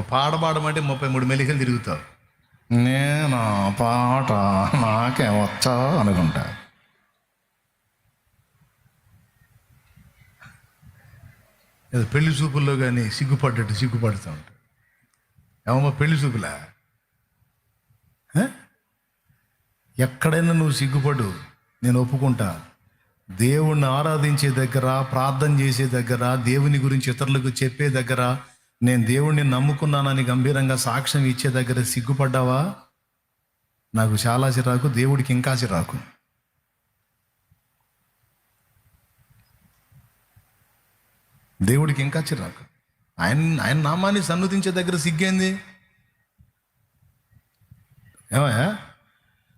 పాట పాడమంటే ముప్పై మూడు మెలికలు తిరుగుతావు. నేను పాట నాకే వచ్చా అనుకుంటా. ఏదో పెళ్ళి చూపుల్లో కానీ సిగ్గుపడ్డట్టు సిగ్గుపడుతూ ఉంటాడు ఏమమ్మా పెళ్ళి చూపులా? ఎక్కడైనా నువ్వు సిగ్గుపడు నేను ఒప్పుకుంటా. దేవుణ్ణి ఆరాధించే దగ్గర ప్రార్థన చేసే దగ్గర దేవుని గురించి ఇతరులకు చెప్పే దగ్గర నేను దేవుణ్ణి నమ్ముకున్నానని గంభీరంగా సాక్ష్యం ఇచ్చే దగ్గర సిగ్గుపడ్డావా? నాకు చాలా చిరాకు దేవుడికి ఇంకా చిరాకు. దేవుడికి ఇంకా చిరాకు. ఆయన ఆయన నామాన్ని సన్నుతించే దగ్గర సిగ్గేంది? ఏమయ్యా?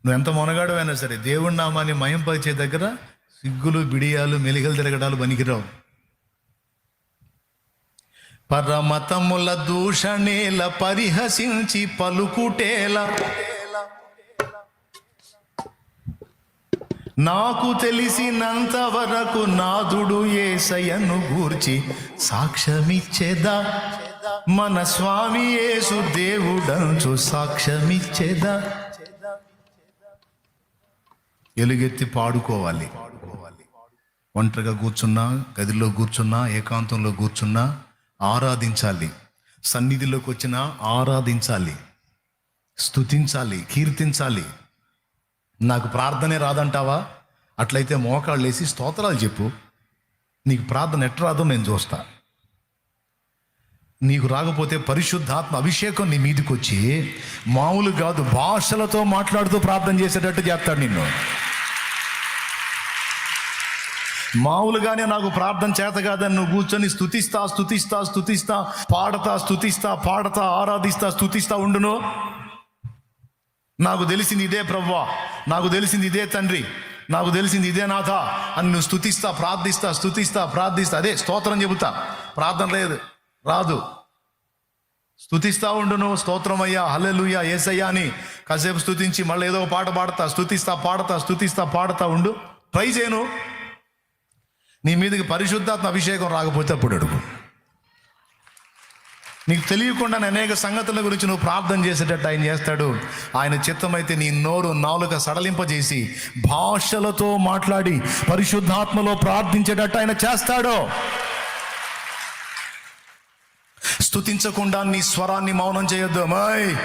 నువ్వు ఎంత మొనగాడవైనా సరే దేవుడి నామాన్ని మయంపరిచే దగ్గర సిగ్గులు బిడియాలు మెలికలు తిరగడాలు పనికిరావు. పరమతముల దూషణేల పరిహసించి పలుకుటేల. నాకు తెలిసినంత వరకు నాదుడు ఏసయను గూర్చి సాక్ష్యమిచ్చేదా? మన స్వామి యేసు దేవుడంచు సాక్ష్యమిచ్చేదా? ఎలుగెత్తి పాడుకోవాలి. ఒంటరిగా కూర్చున్నా గదిలో కూర్చున్నా ఏకాంతంలో కూర్చున్నా ఆరాధించాలి. సన్నిధిలోకి వచ్చినా ఆరాధించాలి. స్తుతించాలి కీర్తించాలి. నాకు ప్రార్థనే రాదంటావా? అట్లయితే మోకాళ్ళు వేసి స్తోత్రాలు చెప్పు. నీకు ప్రార్థన ఎట్లా రాదో నేను చూస్తా. నీకు రాకపోతే పరిశుద్ధాత్మ అభిషేకం నీ మీదకి వచ్చి మామూలు కాదు భాషలతో మాట్లాడుతూ ప్రార్థన చేసేటట్టు చేస్తాడు నిన్ను. మామూలుగానే నాకు ప్రార్థన చేత కాదని నువ్వు కూర్చొని స్థుతిస్తా స్థుతిస్తా స్థుతిస్తా పాడతా స్థుతిస్తా పాడతా ఆరాధిస్తా స్థుతిస్తా ఉండును. నాకు తెలిసింది ఇదే ప్రవ్వా నాకు తెలిసింది ఇదే తండ్రి నాకు తెలిసింది ఇదే నాథ అని నువ్వు స్థుతిస్తా ప్రార్థిస్తా స్థుతిస్తా ప్రార్థిస్తా. అదే స్తోత్రం చెబుతా. ప్రార్థన లేదు రాదు. స్థుతిస్తా ఉండును స్తోత్రం అయ్యా హల్లెలూయా ఏసయ్యా అని కాసేపు స్థుతించి మళ్ళీ ఏదో ఒక పాట పాడతా స్థుతిస్తా పాడతా స్థుతిస్తా పాడతా ఉండు. ట్రై చేయను. నీ మీదకి పరిశుద్ధాత్మ అభిషేకం రాకపోతే అప్పుడు అడుగు. నీకు తెలియకుండా అనేక సంగతుల గురించి నువ్వు ప్రార్థన చేసేటట్టు ఆయన చేస్తాడు. ఆయన చిత్తమైతే నీ నోరు నాలుక సడలింపజేసి భాషలతో మాట్లాడి పరిశుద్ధాత్మలో ప్రార్థించేటట్టు ఆయన చేస్తాడు. స్తుతించకుండా నీ స్వరాన్ని మౌనం చేయొద్దు. మై